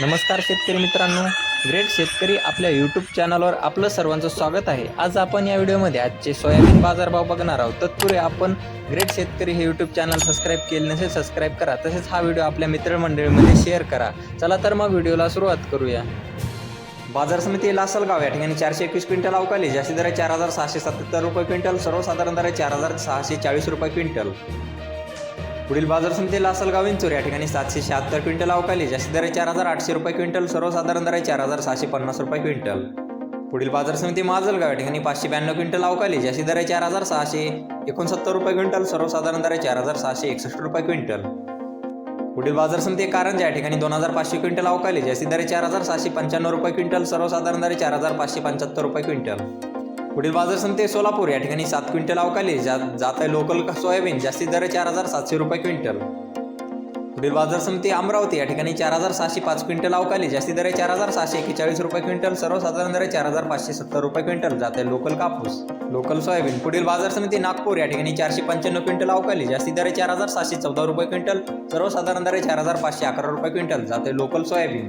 नमस्कार शेतकरी मित्रांनो. ग्रेट शेतकरी आपल्या यूट्यूब चॅनलवर आपलं सर्वांचं स्वागत आहे. आज आपण या व्हिडिओमध्ये आजचे सोयाबीन बाजारभाव बघणार आहोत. तत्पूर्वी आपण ग्रेट शेतकरी हे यूट्यूब चॅनल सबस्क्राईब केले नसेल सबस्क्राईब करा. तसेच हा व्हिडिओ आपल्या मित्रमंडळीमध्ये शेअर करा. चला तर मग व्हिडिओला सुरुवात करूया. बाजार समिती लासलगाव या ठिकाणी चारशे एकवीस क्विंटल अवकाली. जास्ती दर चार हजार सहाशे सत्याहत्तर रुपये क्विंटल सर्वसाधारण दर चार हजार सहाशे चाळीस रुपये क्विंटल. पुढील बाजार समिती लासलगाव इंचूर या ठिकाणी सातशे शहात्तर क्विंटल अवकाली जास्ती दर चार हजार आठशे रुपये क्विंटल सर्वसाधारण दर आहे चार हजार सहाशे पन्नास रुपये क्विंटल. पुढील बाजार समिती माजलगाव या ठिकाणी पाचशे ब्याण्णव क्विंटल अवकाली जास्ती दर आहे चार हजार सहाशे एकोणसत्तर रुपये क्विंटल सर्वसाधारण दर आहे चार हजार सहाशे एकसष्ट रुपये क्विंटल. पुढील बाजार समिती कारंजा या ठिकाणी दोन हजार पाचशे क्विंटल अवकाली जास्ती दर चार हजार सहाशे पंच्याण्णव रुपये क्विंटल सर्वसाधारण दर चार हजार पाचशे पंच्याहत्तर रुपये क्विंटल. पुढील बाजार समिती सोलापूर. या ठिकाणी सात क्विंटल अवकाली. जा जात आहे लोकल सोयाबीन. जास्तीत दर चार हजार सातशे रुपये क्विंटल. पुढील बाजार समिती अमरावती. या ठिकाणी चार हजार सहाशे पाच क्विंटल अवकाली. जास्ती दर चार हजार सहाशे एक्केचाळीस रुपये क्विंटल. सर्वसाधारण दर चार हजार पाचशे सत्तर रुपये क्विंटल. जात आहे लोकल कापूस. Local soybean. पुढील बाजार समिती नागपूर. या ठिकाणी चारशे पंच्याण्णव क्विंटल अवकाली. जास्ती दर चार हजार सहाशे चौदा रुपये क्विंटल. सर्वसाधारण दर चार हजार पाचशे अकरा रुपये क्विंटल. जाते लोकल सोयाबीन.